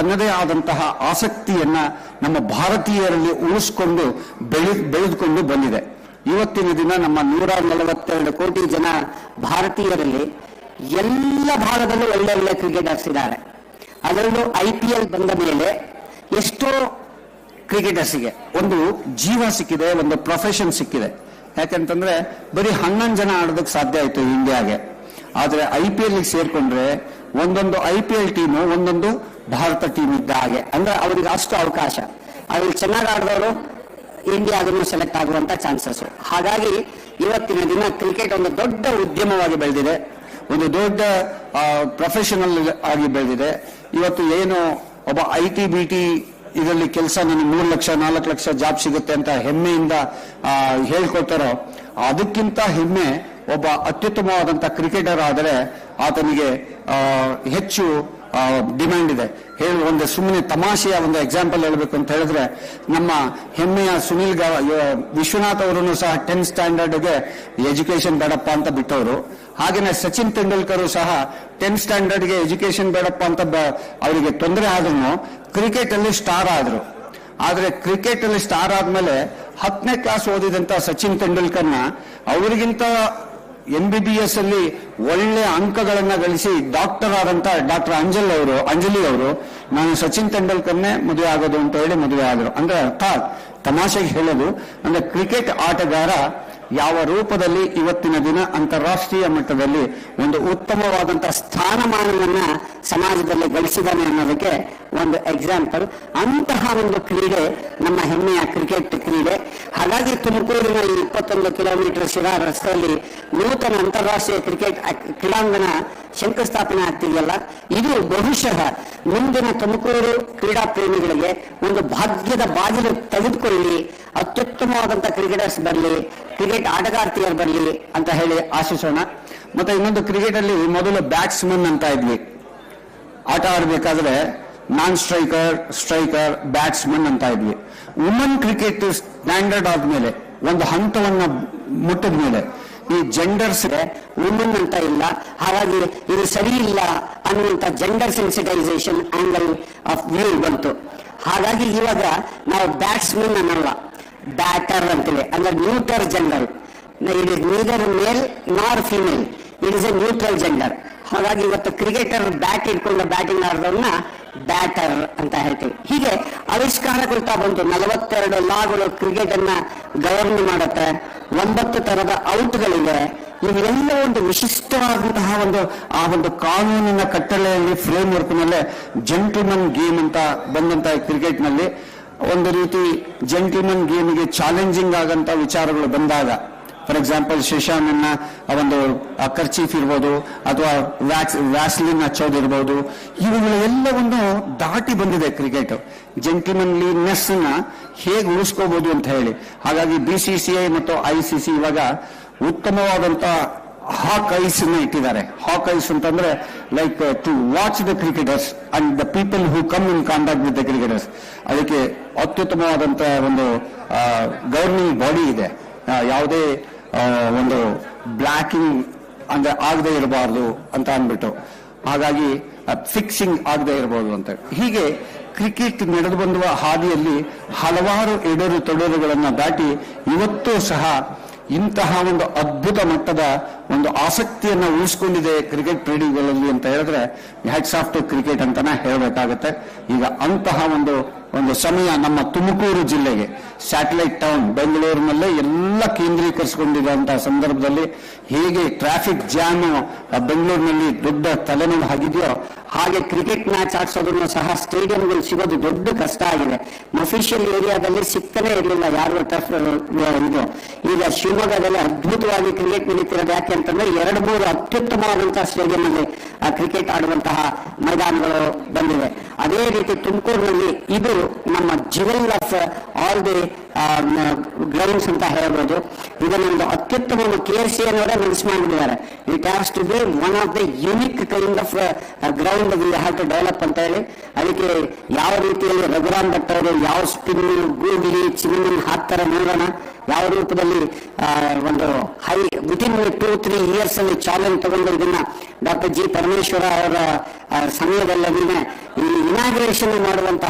ತನ್ನದೇ ಆದಂತಹ ಆಸಕ್ತಿಯನ್ನ ನಮ್ಮ ಭಾರತೀಯರಲ್ಲಿ ಉಳಿಸ್ಕೊಂಡು ಬೆಳೆ, ಬೆಳೆದುಕೊಂಡು ಬಂದಿದೆ. ಇವತ್ತಿನ ದಿನ ನಮ್ಮ ನೂರ ನಲವತ್ತೆರಡು ಕೋಟಿ ಜನ ಭಾರತೀಯರಲ್ಲಿ ಎಲ್ಲ ಭಾಗದಲ್ಲೂ ಒಳ್ಳೆ ಒಳ್ಳೆ ಕ್ರಿಕೆಟರ್ಸ್ ಇದ್ದಾರೆ ಅದರಲ್ಲೂ ಐ ಪಿ ಎಲ್ ಬಂದ ಮೇಲೆ ಎಷ್ಟೋ ಕ್ರಿಕೆಟರ್ಸ್ಗೆ ಒಂದು ಜೀವ ಸಿಕ್ಕಿದೆ, ಒಂದು ಪ್ರೊಫೆಷನ್ ಸಿಕ್ಕಿದೆ. ಯಾಕಂತಂದ್ರೆ ಬರೀ ಹನ್ನೊಂದು ಜನ ಆಡೋದಕ್ಕೆ ಸಾಧ್ಯ ಆಯ್ತು ಇಂಡಿಯಾಗೆ ಆದ್ರೆ ಐ ಪಿ ಎಲ್ ಸೇರ್ಕೊಂಡ್ರೆ ಒಂದೊಂದು ಐ ಪಿ ಎಲ್ ಟೀಮು ಒಂದೊಂದು ಭಾರತ ಟೀಮ್ ಇದ್ದ ಹಾಗೆ. ಅಂದ್ರೆ ಅವರಿಗೆ ಅಷ್ಟು ಅವಕಾಶ. ಅದ್ರಲ್ಲಿ ಚೆನ್ನಾಗಿ ಆಡಿದವರು ಇಂಡಿಯಾದನ್ನು ಸೆಲೆಕ್ಟ್ ಆಗುವಂತ ಚಾನ್ಸಸ್ ಹಾಗಾಗಿ ಇವತ್ತಿನ ದಿನ ಕ್ರಿಕೆಟ್ ಒಂದು ದೊಡ್ಡ ಉದ್ಯಮವಾಗಿ ಬೆಳೆದಿದೆ. ಒಂದು ದೊಡ್ಡ ಪ್ರೊಫೆಷನಲ್ ಆಗಿ ಬೆಳೆದಿದೆ. ಇವತ್ತು ಏನು ಒಬ್ಬ ಐ ಟಿ ಬಿ ಟಿ ಇದರಲ್ಲಿ ಕೆಲಸ ನನಗೆ ಮೂರು ಲಕ್ಷ, ನಾಲ್ಕು ಲಕ್ಷ ಜಾಬ್ ಸಿಗುತ್ತೆ ಅಂತ ಹೆಮ್ಮೆಯಿಂದ ಹೇಳ್ಕೊಳ್ತಾರೋ ಅದಕ್ಕಿಂತ ಹೆಮ್ಮೆ ಒಬ್ಬ ಅತ್ಯುತ್ತಮವಾದಂತ ಕ್ರಿಕೆಟರ್ ಆದರೆ ಆತನಿಗೆ ಹೆಚ್ಚು ಡಿಮ್ಯಾಂಡ್ ಇದೆ. ಹೇಳಿ, ಒಂದು ಸುಮ್ಮನೆ ತಮಾಷೆಯ ಒಂದು ಎಕ್ಸಾಂಪಲ್ ಹೇಳಬೇಕು ಅಂತ ಹೇಳಿದ್ರೆ, ನಮ್ಮ ಹೆಮ್ಮೆಯ ಸುನಿಲ್ ಗ ವಿಶ್ವನಾಥ್ ಅವರನ್ನು ಸಹ ಟೆಂತ್ ಸ್ಟ್ಯಾಂಡರ್ಡ್ಗೆ ಎಜುಕೇಶನ್ ಬೇಡಪ್ಪ ಅಂತ ಬಿಟ್ಟವರು. ಹಾಗೆಯೇ ಸಚಿನ್ ತೆಂಡೂಲ್ಕರ್ ಸಹ ಟೆಂತ್ ಸ್ಟ್ಯಾಂಡರ್ಡ್ಗೆ ಎಜುಕೇಶನ್ ಬೇಡಪ್ಪ ಅಂತ ಅವರಿಗೆ ತೊಂದರೆ ಆದ್ರೂ ಕ್ರಿಕೆಟ್ ಅಲ್ಲಿ ಸ್ಟಾರ್ ಆದ್ರು. ಆದರೆ ಕ್ರಿಕೆಟ್ ಅಲ್ಲಿ ಸ್ಟಾರ್ ಆದ್ಮೇಲೆ ಹತ್ತನೇ ಕ್ಲಾಸ್ ಓದಿದಂತ ಸಚಿನ್ ತೆಂಡೂಲ್ಕರ್ನ, ಅವರಿಗಿಂತ ಎಂ ಬಿ ಬಿ ಎಸ್ ಅಲ್ಲಿ ಒಳ್ಳೆ ಅಂಕಗಳನ್ನ ಗಳಿಸಿ ಡಾಕ್ಟರ್ ಆದಂತ ಡಾಕ್ಟರ್ ಅಂಜಲ್ ಅವರು, ಅಂಜಲಿ ಅವರು, ನಾನು ಸಚಿನ್ ತೆಂಡೂಲ್ಕರ್ನೇ ಮದುವೆ ಆಗೋದು ಅಂತ ಹೇಳಿ ಮದುವೆ ಆದರು. ಅಂದ್ರೆ ಅರ್ಥ ತಮಾಷೆಗೆ ಹೇಳೋದು. ಅಂದ್ರೆ ಕ್ರಿಕೆಟ್ ಆಟಗಾರ ಯಾವ ರೂಪದಲ್ಲಿ ಇವತ್ತಿನ ದಿನ ಅಂತಾರಾಷ್ಟ್ರೀಯ ಮಟ್ಟದಲ್ಲಿ ಒಂದು ಉತ್ತಮವಾದಂತಹ ಸ್ಥಾನಮಾನವನ್ನ ಸಮಾಜದಲ್ಲಿ ಗಳಿಸಿದ್ದಾನೆ ಅನ್ನೋದಕ್ಕೆ ಒಂದು ಎಕ್ಸಾಂಪಲ್ ಅಂತಹ ಒಂದು ಕ್ರೀಡೆ ನಮ್ಮ ಹೆಮ್ಮೆಯ ಕ್ರಿಕೆಟ್ ಕ್ರೀಡೆ. ಹಾಗಾಗಿ ತುಮಕೂರಿನ ಈ ಇಪ್ಪತ್ತೊಂದು ಕಿಲೋಮೀಟರ್ ಶಿರಾ ರಸ್ತೆಯಲ್ಲಿ ನೂತನ ಅಂತಾರಾಷ್ಟ್ರೀಯ ಕ್ರಿಕೆಟ್ ಕ್ರೀಡಾಂಗಣ ಶಂಕುಸ್ಥಾಪನೆ ಆಗ್ತಿದೆಯಲ್ಲ? ಇದು ಬಹುಶಃ ಮುಂದಿನ ತುಮಕೂರು ಕ್ರೀಡಾ ಪ್ರೇಮಿಗಳಿಗೆ ಒಂದು ಭಾಗ್ಯದ ಬಾಗಿಲು ತೆಗೆದುಕೊಳ್ಳಿ ಅತ್ಯುತ್ತಮವಾದಂತಹ ಕ್ರಿಕೆಟರ್ಸ್ ಬರಲಿ ಕ್ರಿಕೆಟ್ ಆಟಗಾರ್ತಿಯರು ಬರಲಿ ಅಂತ ಹೇಳಿ ಆಶಿಸೋಣ. ಮತ್ತೆ ಇನ್ನೊಂದು ಕ್ರಿಕೆಟ್ ಅಲ್ಲಿ ಮೊದಲು ಬ್ಯಾಟ್ಸ್ಮನ್ ಅಂತ ಇದ್ವಿ. ಆಟ ಆಡಬೇಕಾದ್ರೆ ನಾನ್ ಸ್ಟ್ರೈಕರ್ ಸ್ಟ್ರೈಕರ್, ಬ್ಯಾಟ್ಸ್ಮನ್ ಅಂತ ಇದ್ವಿ. ವುಮನ್ ಕ್ರಿಕೆಟ್ ಸ್ಟ್ಯಾಂಡರ್ಡ್ ಆದ್ಮೇಲೆ, ಒಂದು ಹಂತವನ್ನ ಮುಟ್ಟಿದ ಮೇಲೆ ಈ ಜೆಂಡರ್ಸ್ ವುಮನ್ ಅಂತ ಇಲ್ಲ, ಹಾಗಾಗಿ ಇದು ಸರಿ ಇಲ್ಲ ಅನ್ನುವಂತ gender sensitisation angle of view ಬಂತು. ಹಾಗಾಗಿ ಇವಾಗ ನಾವು ಬ್ಯಾಟ್ಸ್ಮನ್ ಅನ್ನಲ್ಲ ಬ್ಯಾಟರ್ ಅಂತೇಳಿ ಅಂದ್ರೆ neuter gender it is neither male nor female it is a neutral gender ಹಾಗಾಗಿ ಇವತ್ತು ಕ್ರಿಕೆಟರ್ ಬ್ಯಾಟ್ ಇಟ್ಕೊಂಡು ಬ್ಯಾಟಿಂಗ್ ಆಡೋದನ್ನ ಬ್ಯಾಟರ್ ಅಂತ ಹೇಳ್ತೀವಿ. ಹೀಗೆ ಆವಿಷ್ಕಾರಗೊಳ್ತಾ ಬಂತು ನಲವತ್ತೆರಡು ಲಾಗಳು ಕ್ರಿಕೆಟ್ ಅನ್ನ ಗವರ್ನ್ ಮಾಡುತ್ತೆ. ಒಂಬತ್ತು ತರದ ಔಟ್ಗಳಿವೆ ಇವೆಲ್ಲ ಒಂದು ವಿಶಿಷ್ಟವಾದಂತಹ ಒಂದು, ಆ ಒಂದು ಕಾನೂನಿನ ಕಟ್ಟಳೆಯಲ್ಲಿ ಫ್ರೇಮ್ ವರ್ಕ್ನಲ್ಲೇ ಜೆಂಟಲ್ಮನ್ ಗೇಮ್ ಅಂತ ಬಂದಂತ ಕ್ರಿಕೆಟ್ನಲ್ಲಿ ಒಂದು ರೀತಿ ಜೆಂಟಲ್ಮನ್ ಗೇಮ್ಗೆ ಚಾಲೆಂಜಿಂಗ್ ಆಗಂತ ವಿಚಾರಗಳು ಬಂದಾಗ ಫಾರ್ ಎಕ್ಸಾಂಪಲ್ ಶೇಷಾನನ್ನ ಒಂದು ಕರ್ಚೀಫ್ ಇರ್ಬೋದು, ಅಥವಾ ವ್ಯಾಕ್ಸ್ ವ್ಯಾಸ್ಲಿನ್ ಹಚ್ಚೋದಿರ್ಬೋದು ಒಂದು ದಾಟಿ ಬಂದಿದೆ ಕ್ರಿಕೆಟ್ ಜೆಂಟಿಮನ್ಲಿನೆಸ್ನ ಹೇಗೆ ಉಳಿಸ್ಕೋಬಹುದು ಅಂತ ಹೇಳಿ. ಹಾಗಾಗಿ ಬಿ ಸಿ ಸಿ ಐ ಮತ್ತು ಐ ಸಿ ಸಿ ಇವಾಗ ಉತ್ತಮವಾದಂತ ಹಾಕ್ ಐಸ್ನ ಇಟ್ಟಿದ್ದಾರೆ. ಹಾಕ್ ಐಸ್ ಅಂತಂದ್ರೆ like to watch the cricketers and the people who come in contact with the cricketers ಅದಕ್ಕೆ ಅತ್ಯುತ್ತಮವಾದಂತಹ ಒಂದು ಗವರ್ನಿಂಗ್ ಬಾಡಿ ಇದೆ. ಯಾವುದೇ ಒಂದು ಬ್ಲ್ಯಾಕಿಂಗ್ ಅಂದ್ರೆ ಆಗದೆ ಇರಬಾರ್ದು ಅಂತ ಅಂದ್ಬಿಟ್ಟು. ಹಾಗಾಗಿ ಫಿಕ್ಸಿಂಗ್ ಆಗದೆ ಇರಬಹುದು ಅಂತ. ಹೀಗೆ ಕ್ರಿಕೆಟ್ ನಡೆದು ಬಂದುವ ಹಾದಿಯಲ್ಲಿ ಹಲವಾರು ಎಡರು ತೊಡರುಗಳನ್ನ ದಾಟಿ ಇವತ್ತೂ ಸಹ ಇಂತಹ ಒಂದು ಅದ್ಭುತ ಮಟ್ಟದ ಒಂದು ಆಸಕ್ತಿಯನ್ನ ಉಳಿಸ್ಕೊಂಡಿದೆ ಕ್ರಿಕೆಟ್ ಕ್ರೀಡೆಗಳಲ್ಲಿ ಅಂತ ಹೇಳಿದ್ರೆ ಹ್ಯಾಟ್ಸ್ ಆಫ್ ಟು ಕ್ರಿಕೆಟ್ ಅಂತಾನೆ ಹೇಳಬೇಕಾಗುತ್ತೆ. ಈಗ ಅಂತಹ ಒಂದು ಒಂದು ಸಮಯ ನಮ್ಮ ತುಮಕೂರು ಜಿಲ್ಲೆಗೆ ಸ್ಯಾಟಲೈಟ್ ಟೌನ್ ಬೆಂಗಳೂರಿನಲ್ಲೇ ಎಲ್ಲ ಕೇಂದ್ರೀಕರಿಸಿಕೊಂಡಿರುವಂತಹ ಸಂದರ್ಭದಲ್ಲಿ ಹೇಗೆ ಟ್ರಾಫಿಕ್ ಜಾಮ್ ಬೆಂಗಳೂರಿನಲ್ಲಿ ದೊಡ್ಡ ತಲೆನೋವು ಆಗಿದೆಯೋ ಹಾಗೆ ಕ್ರಿಕೆಟ್ ಮ್ಯಾಚ್ ಆಡ್ಸೋದನ್ನು ಸಹ ಸ್ಟೇಡಿಯಂಗಳು ಸಿಗೋದು ದೊಡ್ಡ ಕಷ್ಟ ಆಗಿದೆ. ಅಫಿಷಿಯಲ್ ಏರಿಯಾದಲ್ಲಿ ಸಿಗ್ತಾನೆ ಇರಲಿಲ್ಲ ಯಾರು ಟರ್ಫ್ ಇದು. ಈಗ ಶಿವಮೊಗ್ಗದಲ್ಲಿ ಅದ್ಭುತವಾಗಿ ಕ್ರಿಕೆಟ್ ನಡೀತಿರೋದು ಯಾಕೆ ಅಂತಂದ್ರೆ ಎರಡು ಮೂರು ಅತ್ಯುತ್ತಮವಾದಂತಹ ಸ್ಟೇಡಿಯಂ ಅಲ್ಲಿ ಕ್ರಿಕೆಟ್ ಆಡುವಂತಹ ಮೈದಾನಗಳು ಬಂದಿವೆ. ಅದೇ ರೀತಿ ತುಮಕೂರಿನಲ್ಲಿ ಇದು ನಮ್ಮ jewel of all the grounds ಅಂತ ಹೇಳ್ಬೋದು. ಇದನ್ನೊಂದು ಅತ್ಯುತ್ತಮ ಕೆ ಎಸ್ ಸಿ ಅನ್ನೋದೇ ಮಿಸ್ ಮಾಡಿದ್ದಾರೆ it has to be one of the unique kind of ground we have to develop ಅಂತ ಹೇಳಿ. ಅದಕ್ಕೆ ಯಾವ ರೀತಿಯಲ್ಲಿ ರಘುರಾಮ್ ಭಟ್ ಅವರು ಯಾವ ಸ್ಪಿನ್ ಗೂಗ್ಲಿ ಚಿನ್ನ ಹಾಕ್ತಾರೆ ನೋಡೋಣ. ಯಾವ ರೂಪದಲ್ಲಿ ಒಂದು ಹೈ ವಿತಿನ್ ಟೂ ತ್ರೀ ಇಯರ್ಸ್ ಅಲ್ಲಿ ಚಾಲೆಂಜ್ ತಗೊಂಡು ಇದನ್ನ ಡಾಕ್ಟರ್ ಜಿ ಪರಮೇಶ್ವರ ಅವರ ಸಮಯದಲ್ಲಿ ಈ ಇನಾಗ್ರೇಷನ್ ಮಾಡುವಂತಹ